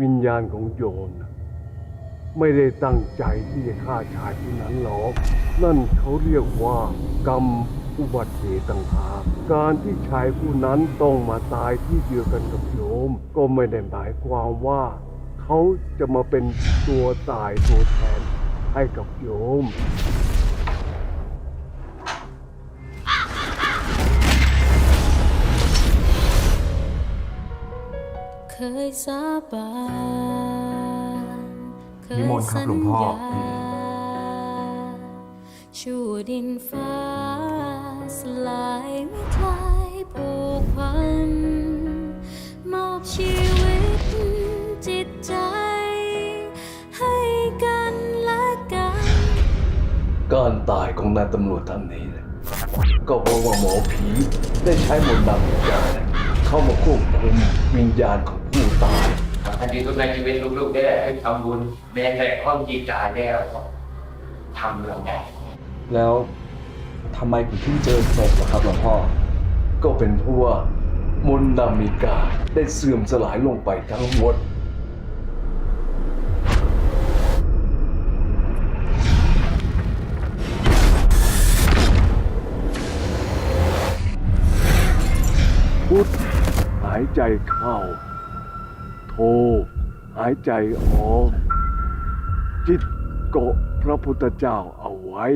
วิญญาณของโยมน่ะไม่ได้ตั้งใจที่จะฆ่าชายผู้นั้นหรอก นั่นเขาเรียกว่ากรรมอุบัติเหตุต่างหากการที่ชายผู้นั้นต้องมาตายที่เดียวกันกับโยม ก็ไม่ได้หมายความว่า เขาจะมาเป็นตัวตายตัวแทนให้กับโยม เคยสาบานเคยนิมนต์ครับหลวงพ่อสัญญาชั่วดินฟ้าสลายไม่คลายผูกพัน มอบชีวิตจิตใจ ให้กันและกัน การตายของนายตำรวจท่านนี้เนี่ยก็เพราะว่าหมอผีได้ใช้มนต์ดำวิญญาณ เนี่ยเข้ามาควบคุมวิญญาณของผู้ตายอันนี้ทุกในชีวิตลูกๆได้ให้ทำบุญแม้แต่ห้องจีกายแล้วทำแล้วไงแล้วทำไมผมถึงเจอศพล่ะครับหลวงพ่อ ก็เป็นเพราะว่ามนต์ดำมีกาได้เสื่อมสลายลงไปทั้งหมด พุทธหายใจเข้า โท หายใจออก จิตเกาะพระพุทธเจ้าเอาไว้